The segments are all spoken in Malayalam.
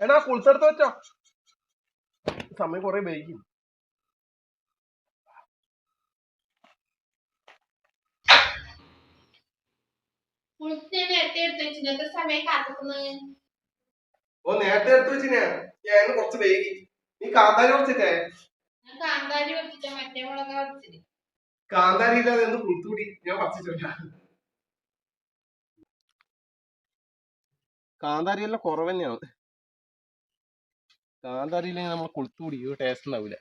എടാ കുളിച്ചെടുത്ത് വെച്ചോ. സമയം കൊറേ വൈകി. ഓ നേരത്തെ എടുത്ത് വെച്ചിനെ. ഞാൻ കുറച്ച് വൈകി. നീ കാന്താരി കുറച്ചിട്ടേ മറ്റേ മുളക് കാന്താരി ഇല്ലാതെ ഒന്ന് കുളിത്തുകൂടി ഞാൻ പറിച്ചിട്ടില്ല. കാന്താരി എല്ലാം കുറവ് തന്നെയാണ് കാന്താരി നമ്മൾ കൊളുത്തു കൂടി ഒരു ടേസ്റ്റ് ഉണ്ടാവില്ല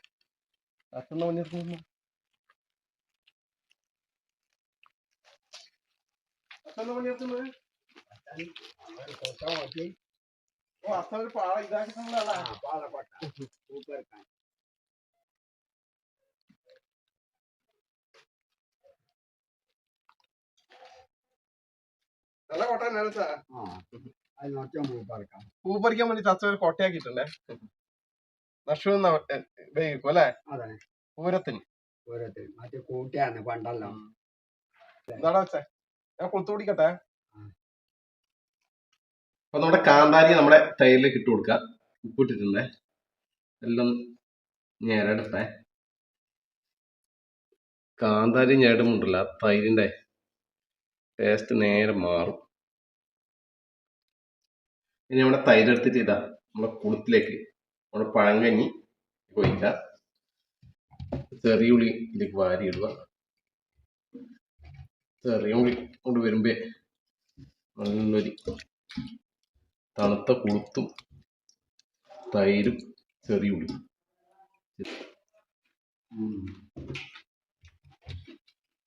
അച്ഛൻ ഒരു പാള ഇതാക്കിട്ടുള്ളതാ നല്ല സാ തന്നെയാണ് സാർ. പൂ പറിക്കാൻ വേണ്ടി തച്ച ഒരു കൊട്ടയാക്കിയിട്ടുണ്ടേ. നഷു ഉപയോഗിക്കും അല്ലെ? അതെ പൂരത്തിന്. ഓരോരുത്തർ മറ്റേ കൂട്ടിയാണ് പണ്ടല്ലോ. എന്താടാ വെച്ചേ? ഞാൻ കൊളുത്തു പിടിക്കട്ടെ അപ്പൊ നമ്മുടെ കാന്താരി നമ്മുടെ തൈരിലേക്ക് ഇട്ട് കൊടുക്കുക ഉപ്പിട്ടിട്ടുണ്ടേ എല്ലാം ഞെരടട്ടെ കാന്താരി ഞെരടുമുണ്ടല്ല തൈരിന്റെ ടേസ്റ്റ് നേരെ മാറും. ഇനി നമ്മുടെ തൈരെടുത്തിട്ട് ഇതാ നമ്മുടെ കുളത്തിലേക്ക് നമ്മുടെ പഴങ്കഞ്ഞി ഒഴിക്കുക ചെറിയ ഉള്ളി ഇതിലേക്ക് വാരി ഇടുക ചെറിയ ഉള്ളി കൊണ്ട് വരുമ്പേ നല്ലൊരു തണുത്ത കുളുത്തും തൈരും ചെറിയ ഉള്ളി.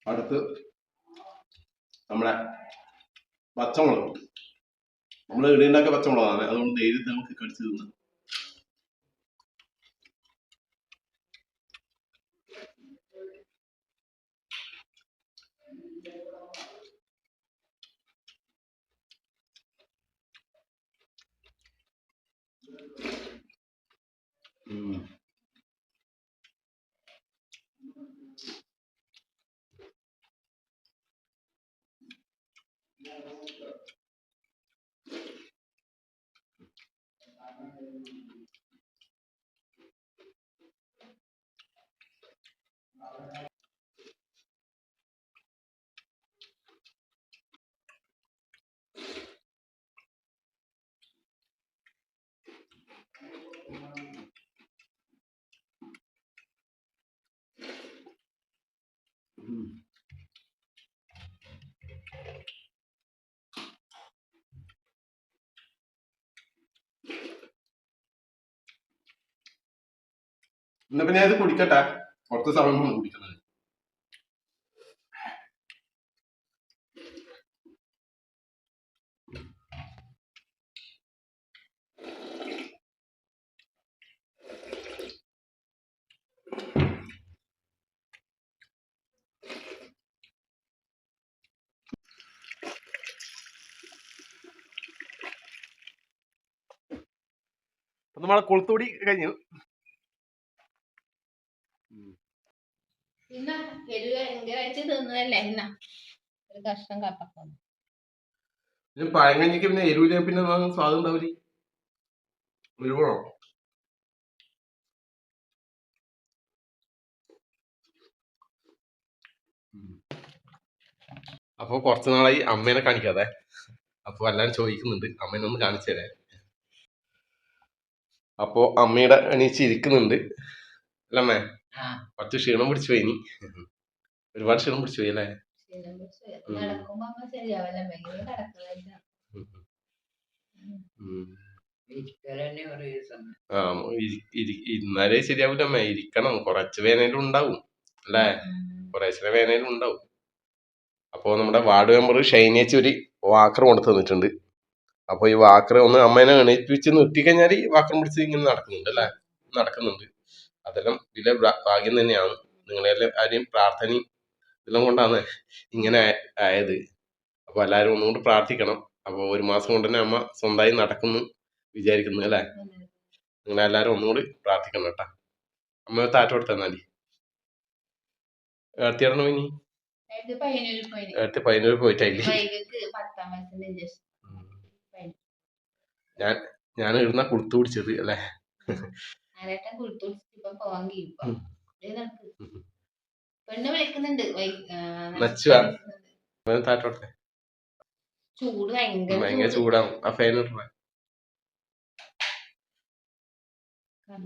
അടുത്ത് നമ്മളെ പച്ചമുളക്. നമ്മൾ ഇടയുണ്ടാക്കിയ പച്ചമുളകാണ്. അതുകൊണ്ട് ധൈര്യത്തിൽ നമുക്ക് കടിച്ചു തിന്നാം. Thank you. എന്നാ പിന്നെ അത് കുടിക്കട്ടെ. കുറച്ച് സമയം കുടിക്കുന്നത് നമ്മളെ കൊളുത്തുകൂടി കഴിഞ്ഞു. ഇന്ന എരിവ് ഭയങ്കരമായിട്ട് തിന്നതല്ലേ ഇന്ന. ഒരു കഷ്ണം പിന്നെ പഴങ്കഞ്ഞിക്ക് പിന്നെ എരിവില്ല പിന്നെ സ്വാദം ഉണ്ടാവില്ല എരിവണോ അപ്പൊ കൊറച്ചു നാളായി അമ്മേനെ കാണിക്കാതെ. അപ്പൊ എല്ലാരും ചോദിക്കുന്നുണ്ട്. അമ്മേനെ ഒന്ന് കാണിച്ചു തരാൻ. അപ്പോ അമ്മയുടെ എണീച്ച് ഇരിക്കുന്നുണ്ട്. അല്ലമ്മേ കുറച്ച് ക്ഷീണം പിടിച്ചു പോയി ഒരുപാട് ക്ഷീണം പിടിച്ചു പോയി അല്ലേ? ഇന്നാലേ ശരിയാവൂല ഇരുന്നാലേ ശരിയാവില്ല. അമ്മ. ഇരിക്കണം. കുറച്ച് വേനലും ഉണ്ടാവും. അല്ലേ? കുറേശ്ശെ വേനലും ഉണ്ടാവും. അപ്പോൾ നമ്മുടെ വാർഡ് മെമ്പർ ഷൈനേച്ച് ഒരു വാക്കർ കൊണ്ടു തന്നിട്ടുണ്ട്. അപ്പോൾ ഈ വാക്കർ ഒന്ന് അമ്മേനെ എണീപ്പിച്ച് നിർത്തി കഴിഞ്ഞാൽ വാക്കർ പിടിച്ച് ഇങ്ങനെ നടക്കുന്നുണ്ട് അല്ലേ? നടക്കുന്നുണ്ട്. അതെല്ലാം വലിയ ഭാഗ്യം തന്നെയാണ്. നിങ്ങളെല്ലാം ആരെയും പ്രാർത്ഥനയും ഇതെല്ലാം കൊണ്ടാണ് ഇങ്ങനെ ആയത്. അപ്പോൾ എല്ലാവരും ഒന്നുകൊണ്ട് പ്രാർത്ഥിക്കണം. അപ്പോൾ ഒരു മാസം കൊണ്ട് തന്നെ അമ്മ സ്വന്തമായി നടക്കുന്നു വിചാരിക്കുന്നു അല്ലേ? നിങ്ങളെല്ലാവരും ഒന്നുകൂടി പ്രാർത്ഥിക്കണം കേട്ടാ. അമ്മ താറ്റ കൊടുത്ത മതി. ഏർത്തിയാടണോ ഇനി ഇത് പയ്യന്നൂരിൽ പോയി ഏർത്തി പതിനൂറ് പോയിട്ടായില്ലേ? ഞാൻ ഞാൻ ഇടുന്ന കുടുത്തു പിടിച്ചത് അല്ലെ? ആരേട്ടൻ കുളിത്തു ഇപ്പൊ പോവാൻ ഉം. പെണ്ണ് വിളിക്കുന്നുണ്ട്. ചൂട് ഭയങ്കര ഭയങ്കര ചൂട്. ചൂടാവും. ആ ഫാൻ